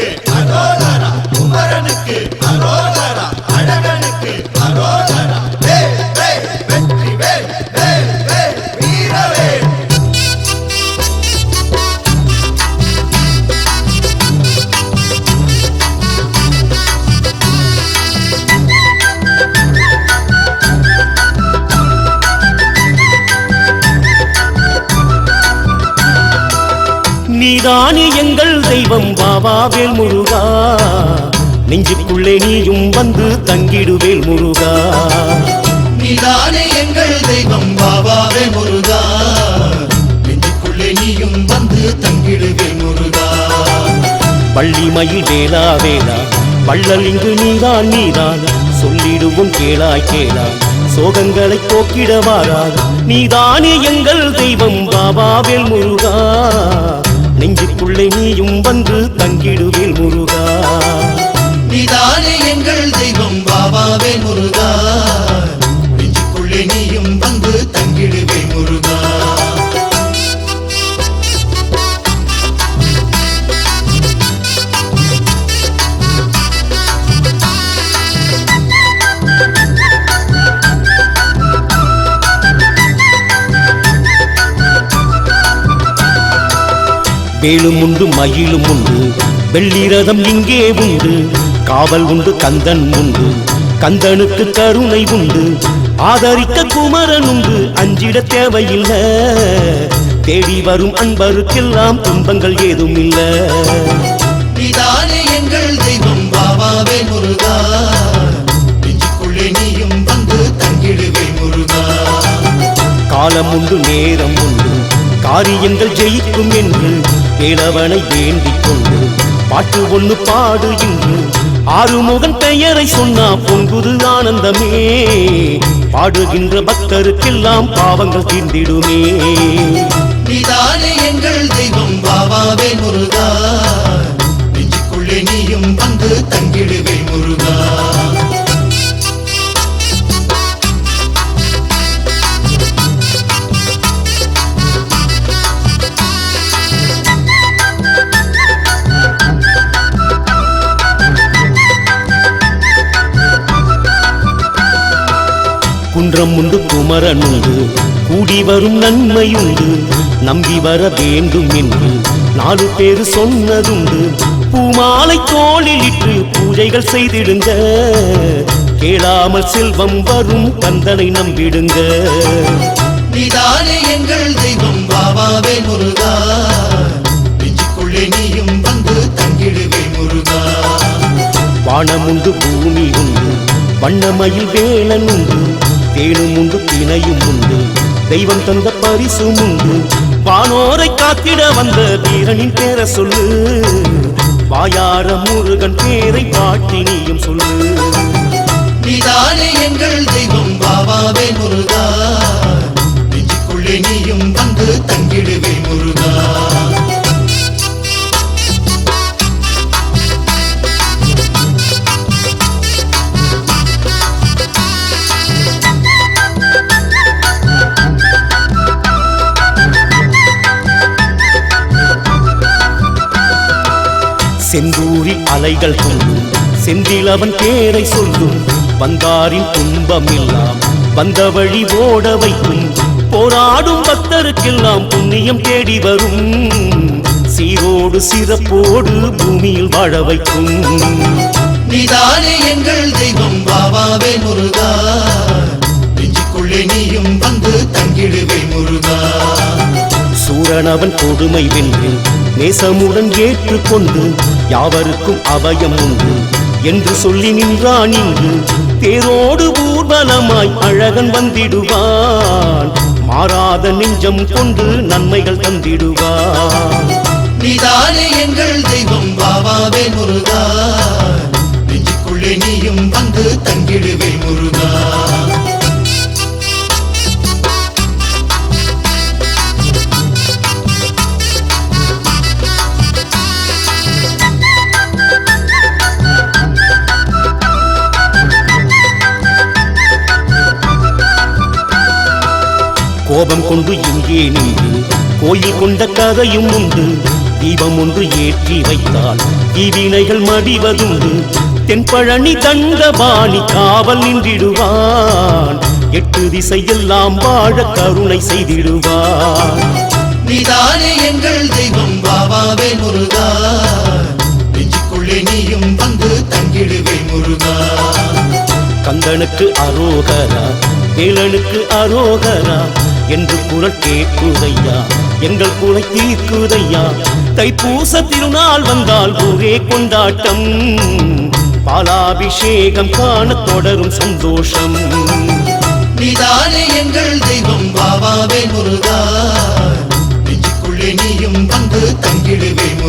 வேலனுக்கு அரோகரா குமரனுக்கு அரோகரா அழகனுக்கு அரோகரா. நீதானே எங்கள் தெய்வம். பாபாவேல் முருகா. நெஞ்சுக்குள்ளே நீயும் வந்து தங்கிடுவேல் முருகா. நீதானே எங்கள் தெய்வம். பாபாவே முருகா. நெஞ்சுக்குள்ளே நீயும் வந்து தங்கிடுவே முருகா. வள்ளிமயில் வேளா வேளா வள்ளல் இங்கு நீதான் நீதான். சொல்லிடுவோம் கேளாய் கேளா. சோகங்களை போக்கிட நீதானே எங்கள் தெய்வம். பாபாவேல் முருகா. நெஞ்சுக்குள்ளே நீயும் வந்து தங்கிடுவேல் முருகா. நீதானே எங்கள் தெய்வம் பாபாவே வேலும் உண்டு மயிலும் உண்டு. வெள்ளிரதம் இங்கே உண்டு. காவல் உண்டு கந்தன் உண்டு. கந்தனுக்கு கருணை உண்டு. ஆதரிக்க குமரன் உண்டு. அஞ்சிட தேவையில்லை. தேடி வரும் அன்பருக்கெல்லாம் துன்பங்கள் ஏதும் இல்லை எங்கள் தெய்வம். பாபாவே முருகா. நீயும் வந்து தங்கிடுவே முருகா. காலம் உண்டு நேரம் உண்டு. காரியங்கள் ஜெயிக்கும் என்று வேலவனை வேண்டிக் கொண்டு பாட்டு ஒன்று பாடு என்று ஆறுமுகன் பெயரை சொன்னா பொங்குது ஆனந்தமே. பாடுகின்ற பக்தருக்கெல்லாம் பாவங்கள் தீர்ந்திடுமே. நீதானே எங்கள் தெய்வம் பாபாவே முருகா. நெஞ்சுக்குள்ளே நீயும் வந்து தங்கிடுவே முருகா. குன்றம் உண்டு குமரன் உண்டு. கூடி வரும் நன்மையுண்டு நம்பி வர வேண்டும் என்று நாலு பேர் சொன்னதுண்டு. பூமாலை தோளில் இட்டு பூஜைகள் செய்திடுங்க. கேளாமல் செல்வம் வரும் கந்தனை நம்பிடுங்க. நீதானே எங்கள் தெய்வம் பாபாவே முருகா. நெஞ்சுக்குள்ளே நீயும் வந்து தங்கிடுவே முருகா. வானம் உண்டு பூமி உண்டு. வண்ணமயில் வேலன் உண்டு. தேனும் உண்டு தினையும் உண்டு. தெய்வம் தந்த பரிசும் உண்டு. வானோரை காத்திட வந்த வீரனின் பேர சொல்லு. வாயார முருகன் பேரை பாட்டினியும் சொல்லு. நீதானே எங்கள் தெய்வம் பாபாவே முருகா. செந்தூரில் அலைகள் கொள்ளும் செந்திலவன் பேரை சொல்லும். வந்தாரின் துன்பம் எல்லாம் வந்த வழி ஓட வைக்கும். போராடும் பக்தருக்கெல்லாம் புண்ணியம் தேடி வரும். சீரோடு சிறப்போடு பூமியில் வாழ வைக்கும். நீதானே எங்கள் தெய்வம் பாபாவே முருகா. நெஞ்சுக்குள்ளே நீயும் வந்து தங்கிடுவே முருகா. சூரனவன் கொடுமை வென்று நேசமுடன் ஏற்றுக்கொண்டு யாவருக்கும் அபயம் உண்டு. என்று சொல்லி நின்றான் இங்கு. தேரோடு ஊர்வலமாய் அழகன் வந்திடுவான். மாறாத நெஞ்சம் கொண்டு நன்மைகள் தந்திடுவான். நீதானே எங்கள் தெய்வம் பாபாவே முருகா. நெஞ்சுக்குள்ளே நீயும் வந்து தங்கிடுவே முருகா. கோபம் கொண்டு இங்கே நின்று கோயில் கொண்ட கதையும் உண்டு. தீபம் ஒன்று ஏற்றி வைத்தால் தீவினைகள் மடிவதுண்டு. தென்பழனி தண்டபாணி காவல் நின்றிடுவான். எட்டு திசையெல்லாம் வாழ கருணை செய்திடுவான். நீதானே எங்கள் தெய்வம் பாபாவே முருகா. நெஞ்சுக்குள்ளே நீயும் வந்து தங்கிடுவே முருகா. கந்தனுக்கு அரோகரா வேலனுக்கு அரோகரா என்று குரல் கேட்குதையா? எங்கள் குலை தீர்க்குதையா? தைப்பூச திருநாள் வந்தால் ஒரே கொண்டாட்டம். பாலாபிஷேகம் காண தொடரும் சந்தோஷம். எங்கள் தெய்வம் பாபாவே முருகா. நெஞ்சுக்குள்ளே நீயும் வந்து தங்கிடுவேன்.